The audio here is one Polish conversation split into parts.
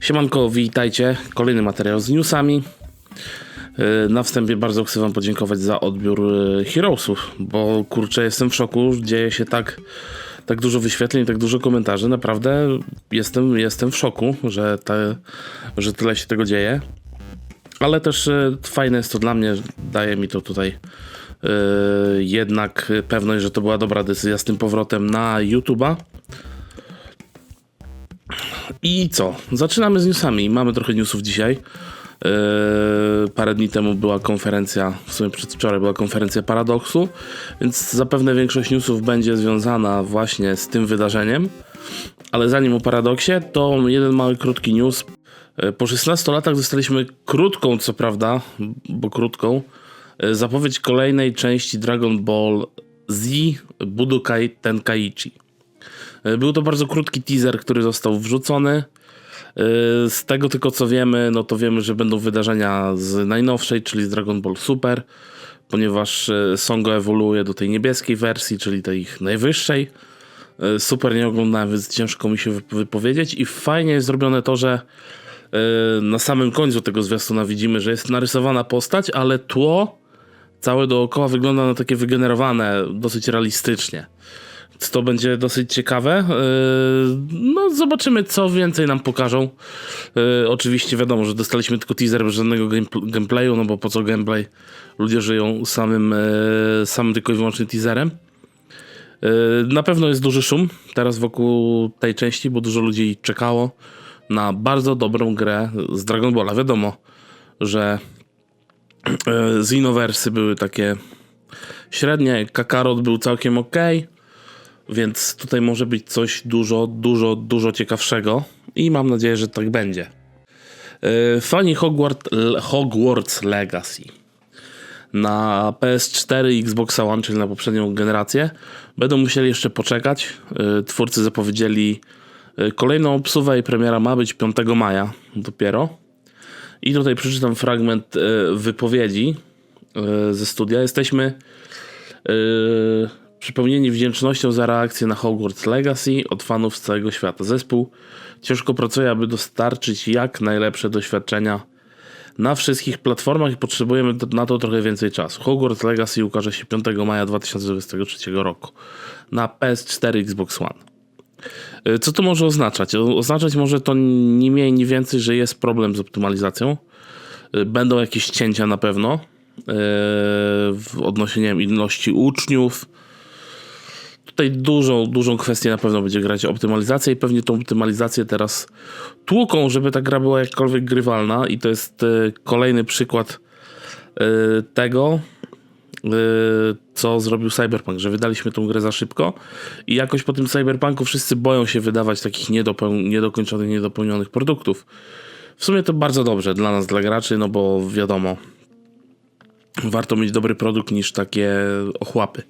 Siemanko, witajcie. Kolejny materiał z newsami. Yy, Na wstępie bardzo chcę wam podziękować za odbiór yy, Heroesów, bo kurczę, jestem w szoku, dzieje się tak, tak dużo wyświetleń, tak dużo komentarzy. Naprawdę jestem, jestem w szoku, że, te, że tyle się tego dzieje. Ale też yy, fajne jest to dla mnie, daje mi to tutaj jednak pewność, że to była dobra decyzja z tym powrotem na YouTube'a. I co? Zaczynamy z newsami. Mamy trochę newsów dzisiaj. Yy, parę dni temu była konferencja, w sumie przedwczoraj była konferencja Paradoksu, więc zapewne większość newsów będzie związana właśnie z tym wydarzeniem. Ale zanim o Paradoksie, to jeden mały, krótki news. Yy, Po 16 latach dostaliśmy krótką, co prawda, bo krótką, yy, zapowiedź kolejnej części Dragon Ball Z Budokai Tenkaichi. Był to bardzo krótki teaser, który został wrzucony. Yy, Z tego tylko co wiemy, no to wiemy, że będą wydarzenia z najnowszej, czyli z Dragon Ball Super, ponieważ yy, Songo ewoluuje do tej niebieskiej wersji, czyli tej ich najwyższej. Super nie oglądałem, więc ciężko mi się wyp- wypowiedzieć i fajnie jest zrobione to, że na samym końcu tego zwiastuna widzimy, że jest narysowana postać, ale tło całe dookoła wygląda na takie wygenerowane dosyć realistycznie. To będzie dosyć ciekawe. Yy, No, zobaczymy, co więcej nam pokażą. Yy, Oczywiście wiadomo, że dostaliśmy tylko teaser bez żadnego game- gameplayu, no bo po co gameplay? Ludzie żyją samym, yy, samym tylko i wyłącznie teaserem. Na pewno jest duży szum teraz wokół tej części, bo dużo ludzi czekało na bardzo dobrą grę z Dragon Balla. Wiadomo, że Xenoversy były takie średnie, Kakarot był całkiem ok. Więc tutaj może być coś dużo, dużo, dużo ciekawszego i mam nadzieję, że tak będzie. Yy, Fani Hogwart, L- Hogwarts Legacy na PS4 i Xbox One, czyli na poprzednią generację, będą musieli jeszcze poczekać. Yy, Twórcy zapowiedzieli yy, kolejną obsuwę i premiera ma być 5 maja dopiero. I tutaj przeczytam fragment wypowiedzi ze studia. Jesteśmy przypełnieni wdzięcznością za reakcję na Hogwarts Legacy od fanów z całego świata. Zespół ciężko pracuje, aby dostarczyć jak najlepsze doświadczenia na wszystkich platformach i potrzebujemy na to trochę więcej czasu. Hogwarts Legacy ukaże się 5 maja 2023 roku na PS4 Xbox One. Yy, Co to może oznaczać? Oznaczać może to nie mniej, nie więcej, że jest problem z optymalizacją. Yy, Będą jakieś cięcia na pewno yy, w odnośnie nie wiem, ilości uczniów. Tutaj dużą, dużą kwestię na pewno będzie grać optymalizacja i pewnie tą optymalizację teraz tłuką, żeby ta gra była jakkolwiek grywalna i to jest yy, kolejny przykład yy, tego, yy, co zrobił Cyberpunk, że wydaliśmy tą grę za szybko i jakoś po tym Cyberpunku wszyscy boją się wydawać takich niedopeł- niedokończonych, niedopełnionych produktów. W sumie to bardzo dobrze dla nas, dla graczy, no bo wiadomo, warto mieć dobry produkt niż takie ochłapy.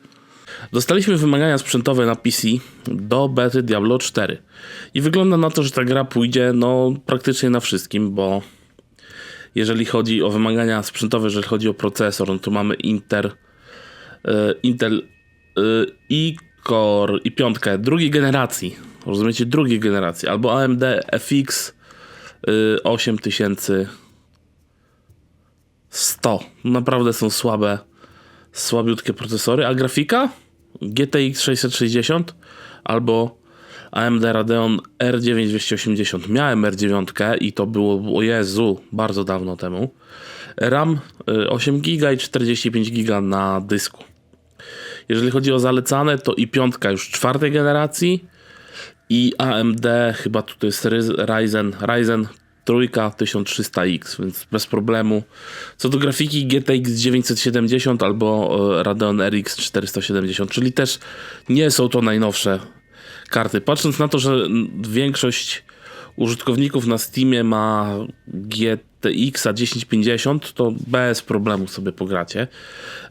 Dostaliśmy wymagania sprzętowe na PC do bety Diablo 4 i wygląda na to, że ta gra pójdzie no praktycznie na wszystkim, bo jeżeli chodzi o wymagania sprzętowe, jeżeli chodzi o procesor, no to mamy Inter, e, Intel e, i-Core i piątkę drugiej generacji, rozumiecie, drugiej generacji, albo AMD FX e, 8000 100. Naprawdę są słabe, słabiutkie procesory. A grafika? GTX 660 albo AMD Radeon R9 280. Miałem R9 i to było, o Jezu, bardzo dawno temu. RAM y, 8 GB i 45 GB na dysku. Jeżeli chodzi o zalecane, to i piątka już czwartej generacji i AMD chyba tutaj jest Ryz- Ryzen, Ryzen trójka 1300X, więc bez problemu. Co do grafiki GTX 970 albo e, Radeon RX 470, czyli też nie są to najnowsze karty. Patrząc na to, że większość użytkowników na Steamie ma GTX 1050, to bez problemu sobie pogracie.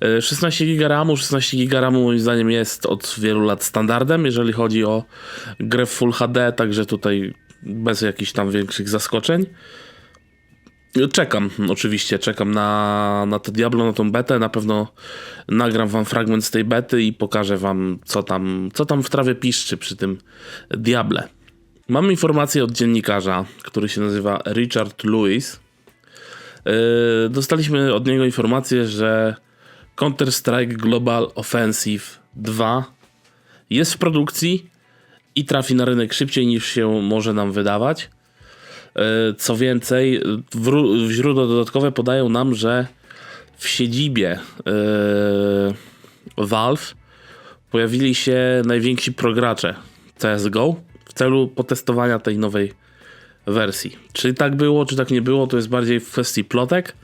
E, 16 GB RAMu, 16 GB RAMu moim zdaniem jest od wielu lat standardem, jeżeli chodzi o grę w Full HD, także tutaj bez jakichś tam większych zaskoczeń. Czekam, oczywiście, czekam na, na to Diablo, na tą betę. Na pewno nagram wam fragment z tej bety i pokażę wam, co tam, co tam w trawie piszczy przy tym Diable. Mam informację od dziennikarza, który się nazywa Richard Lewis. Yy, dostaliśmy od niego informację, że Counter-Strike Global Offensive 2 jest w produkcji i trafi na rynek szybciej niż się może nam wydawać. Yy, Co więcej, źródła dodatkowe podają nam, że w siedzibie yy, Valve pojawili się najwięksi progracze CSGO w celu potestowania tej nowej wersji. Czy tak było, czy tak nie było, to jest bardziej w kwestii plotek.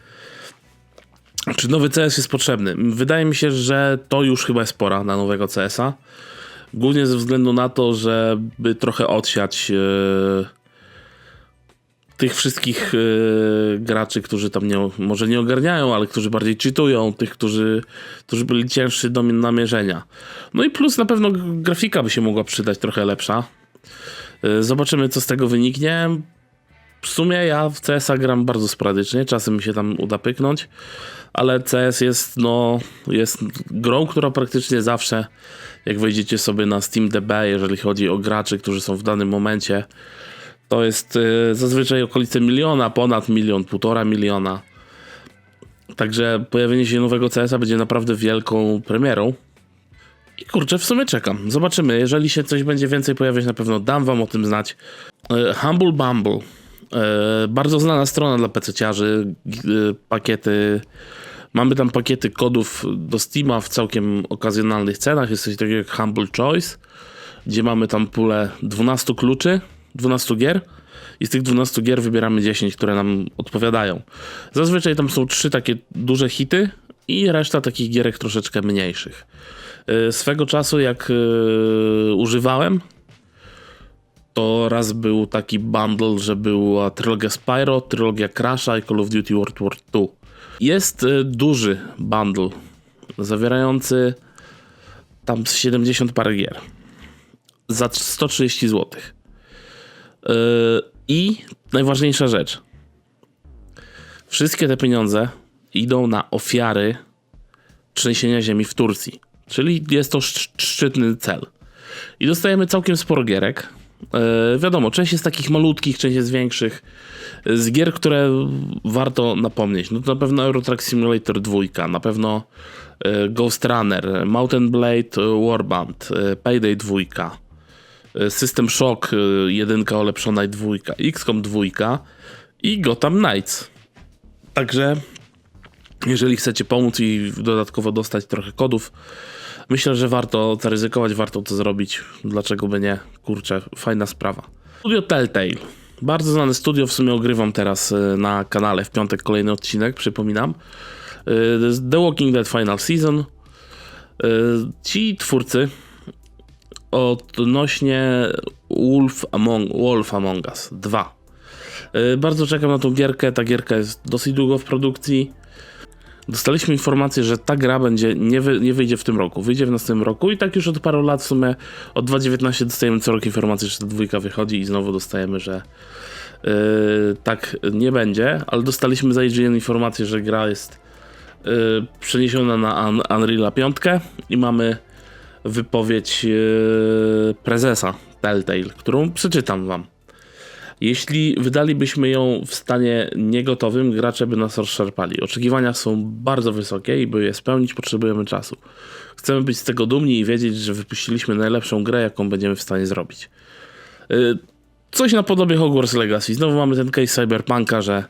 Czy nowy CS jest potrzebny? Wydaje mi się, że to już chyba jest pora na nowego CS-a. Głównie ze względu na to, żeby trochę odsiać yy, tych wszystkich yy, graczy, którzy tam nie, może nie ogarniają, ale którzy bardziej czytują, tych, którzy, którzy byli cięższy do namierzenia. No i plus na pewno grafika by się mogła przydać trochę lepsza. Yy, zobaczymy, co z tego wyniknie. W sumie ja w CS-a gram bardzo sporadycznie, czasem mi się tam uda pyknąć, ale CS jest, no, jest grą, która praktycznie zawsze, jak wejdziecie sobie na SteamDB, jeżeli chodzi o graczy, którzy są w danym momencie, to jest y, zazwyczaj okolice miliona, ponad milion, półtora miliona. Także pojawienie się nowego CS-a będzie naprawdę wielką premierą. I kurczę, w sumie czekam. Zobaczymy. Jeżeli się coś będzie więcej pojawiać, na pewno dam wam o tym znać. Y, Humble Bumble. Y, bardzo znana strona dla PC-ciarzy. Y, Pakiety. Mamy tam pakiety kodów do Steama w całkiem okazjonalnych cenach. Jest coś takiego jak Humble Choice, gdzie mamy tam pulę 12 kluczy, 12 gier. I z tych 12 gier wybieramy 10, które nam odpowiadają. Zazwyczaj tam są trzy takie duże hity i reszta takich gierek troszeczkę mniejszych. Y, Swego czasu, jak używałem, to raz był taki bundle, że była trylogia Spyro, trylogia Crasha i Call of Duty World War II. Jest y, duży bundle, zawierający tam z 70 parę gier. Za 130 zł. Yy, I najważniejsza rzecz. Wszystkie te pieniądze idą na ofiary trzęsienia ziemi w Turcji. Czyli jest to szc- szczytny cel. I dostajemy całkiem sporo gierek. Yy, wiadomo, część jest takich malutkich, część jest większych. Yy, Z gier, które warto napomnieć. No to na pewno Euro Truck Simulator 2, na pewno yy, Ghost Runner, Mountain Blade Warband, yy, Payday 2. System Shock, y, jedynka ulepszona i dwójka, XCOM dwójka i Gotham Knights. Także jeżeli chcecie pomóc i dodatkowo dostać trochę kodów, myślę, że warto zaryzykować, warto to zrobić. Dlaczego by nie? Kurczę, fajna sprawa. Studio Telltale. Bardzo znane studio, w sumie ogrywam teraz y, na kanale w piątek kolejny odcinek, przypominam. Y, The Walking Dead Final Season. Y, Ci twórcy odnośnie Wolf Among, Wolf Among Us 2. Yy, Bardzo czekam na tą gierkę. Ta gierka jest dosyć długo w produkcji. Dostaliśmy informację, że ta gra będzie nie, wy, nie wyjdzie w tym roku, wyjdzie w następnym roku i tak już od paru lat w sumie od 2019 dostajemy co roku informację, że ta dwójka wychodzi i znowu dostajemy, że yy, tak nie będzie, ale dostaliśmy za IGN informację, że gra jest yy, przeniesiona na Un Unreal 5 i mamy wypowiedź yy, prezesa Telltale, którą przeczytam wam. Jeśli wydalibyśmy ją w stanie niegotowym, gracze by nas rozszarpali. Oczekiwania są bardzo wysokie i by je spełnić potrzebujemy czasu. Chcemy być z tego dumni i wiedzieć, że wypuściliśmy najlepszą grę, jaką będziemy w stanie zrobić. Yy, Coś na podobie Hogwarts Legacy. Znowu mamy ten case Cyberpunka, że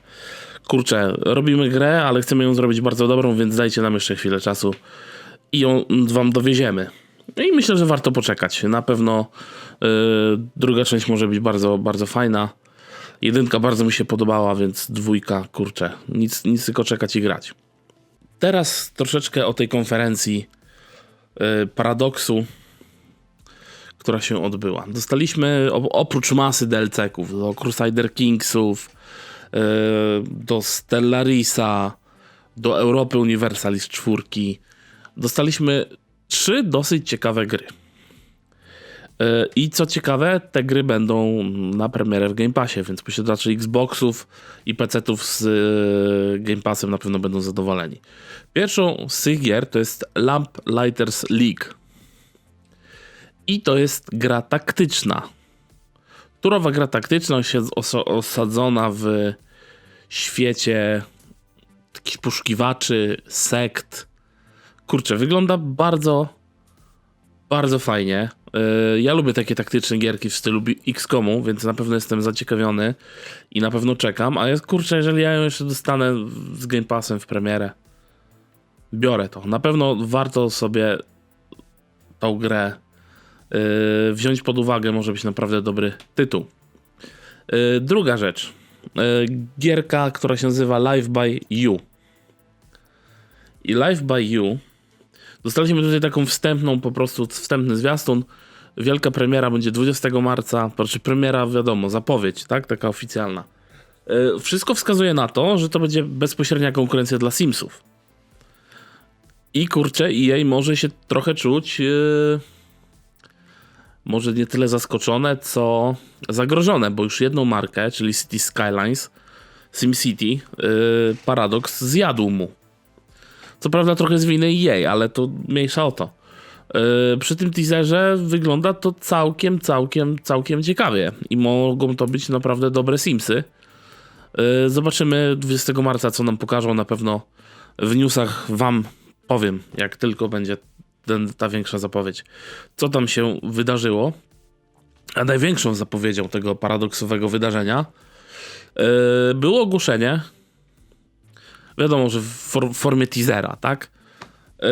kurczę, robimy grę, ale chcemy ją zrobić bardzo dobrą, więc dajcie nam jeszcze chwilę czasu i ją wam dowieziemy. I myślę, że warto poczekać. Na pewno yy, druga część może być bardzo, bardzo fajna. Jedynka bardzo mi się podobała, więc dwójka, kurczę, nic, nic tylko czekać i grać. Teraz troszeczkę o tej konferencji yy, Paradoksu, która się odbyła. Dostaliśmy oprócz masy DLC-ków, do Crusader Kingsów, yy, do Stellarisa, do Europy Universalis 4, dostaliśmy trzy dosyć ciekawe gry. Yy, I co ciekawe, te gry będą na premierę w Game Passie, więc posiadacze Xboxów i PC-ów z yy, Game Passem na pewno będą zadowoleni. Pierwszą z tych gier to jest Lamp Lighters League. I to jest gra taktyczna. Turowa gra taktyczna, osadzona w świecie takich poszukiwaczy, sekt. Kurczę, wygląda bardzo, bardzo fajnie. Yy, Ja lubię takie taktyczne gierki w stylu XCOMu, więc na pewno jestem zaciekawiony i na pewno czekam. A jest kurczę, jeżeli ja ją jeszcze dostanę z Game Passem w premierę, biorę to. Na pewno warto sobie tą grę yy, wziąć pod uwagę. Może być naprawdę dobry tytuł. Yy, Druga rzecz. Gierka, która się nazywa Live by You. I Live by You Dostaliśmy tutaj taką wstępną, po prostu wstępny zwiastun. Wielka premiera będzie 20 marca, znaczy premiera, wiadomo, zapowiedź, tak? Taka oficjalna. Yy, Wszystko wskazuje na to, że to będzie bezpośrednia konkurencja dla Simsów. I kurczę, EA może się trochę czuć yy, może nie tyle zaskoczone, co zagrożone, bo już jedną markę, czyli City Skylines, SimCity, yy, Paradox zjadł mu. Co prawda trochę z winy EA, ale to mniejsza o to. Yy, przy tym teaserze wygląda to całkiem, całkiem, całkiem ciekawie i mogą to być naprawdę dobre Simsy. Yy, zobaczymy 20 marca, co nam pokażą. Na pewno w newsach wam powiem, jak tylko będzie ten, ta większa zapowiedź, co tam się wydarzyło. A największą zapowiedzią tego paradoksowego wydarzenia yy, było ogłoszenie wiadomo, że w for, formie teasera, tak? Yy,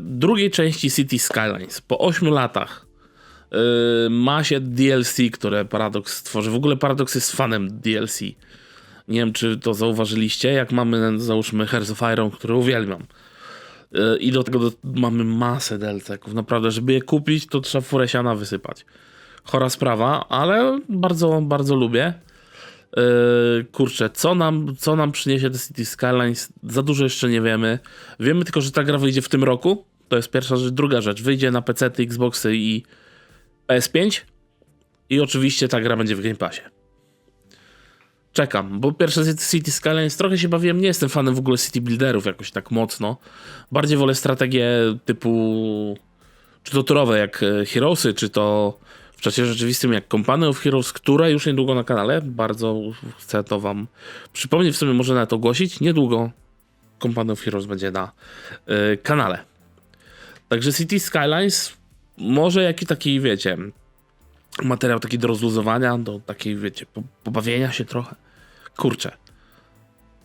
drugiej części City Skylines. Po 8 latach yy, ma się DLC, które Paradox stworzy. W ogóle Paradox jest fanem DLC. Nie wiem, czy to zauważyliście, jak mamy, załóżmy, Hearts of Iron, który uwielbiam. Yy, I do tego do, mamy masę DLC-ków. Naprawdę, żeby je kupić, to trzeba furę siana wysypać. Chora sprawa, ale bardzo, bardzo lubię. Yy, kurczę, co nam, co nam przyniesie The City Skylines? Za dużo jeszcze nie wiemy. Wiemy tylko, że ta gra wyjdzie w tym roku. To jest pierwsza rzecz. Druga rzecz, wyjdzie na PC, Xboxy i PS5. I oczywiście ta gra będzie w Game Passie. Czekam, bo pierwsze City Skylines trochę się bawiłem. Nie jestem fanem w ogóle City Builderów jakoś tak mocno. Bardziej wolę strategie typu czy to turowe jak e, Heroesy, czy to w czasie rzeczywistym jak Company of Heroes, które już niedługo na kanale. Bardzo chcę to wam przypomnieć, w sumie może nawet ogłosić. Niedługo Company of Heroes będzie na y, kanale. Także City Skylines może jakiś taki, wiecie, materiał taki do rozluzowania, do takiej, wiecie, po, pobawienia się trochę. Kurczę.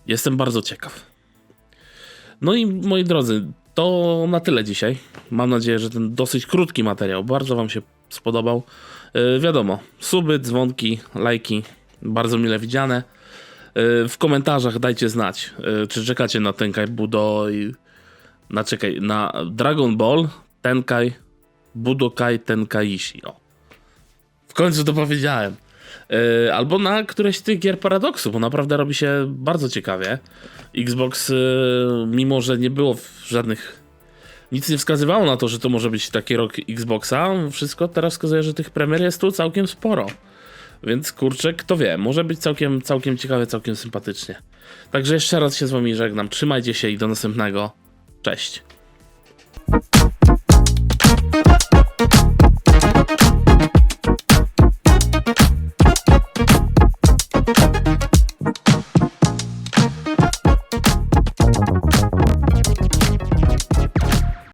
Jestem bardzo ciekaw. No i moi drodzy, to na tyle dzisiaj. Mam nadzieję, że ten dosyć krótki materiał bardzo Wam się spodobał. Yy, wiadomo, suby, dzwonki, lajki, bardzo mile widziane. Yy, w komentarzach dajcie znać, yy, czy czekacie na Tenkai Budo i na czekaj, na Dragon Ball Tenkai Budokai Tenkaishi. O. W końcu to powiedziałem. Yy, albo na któreś z tych gier paradoksu, bo naprawdę robi się bardzo ciekawie. Xbox, yy, mimo że nie było żadnych. Nic nie wskazywało na to, że to może być taki rok Xboxa. Wszystko teraz wskazuje, że tych premier jest tu całkiem sporo. Więc kurczę, kto wie, może być całkiem, całkiem ciekawe, całkiem sympatycznie. Także jeszcze raz się z wami żegnam. Trzymajcie się i do następnego. Cześć.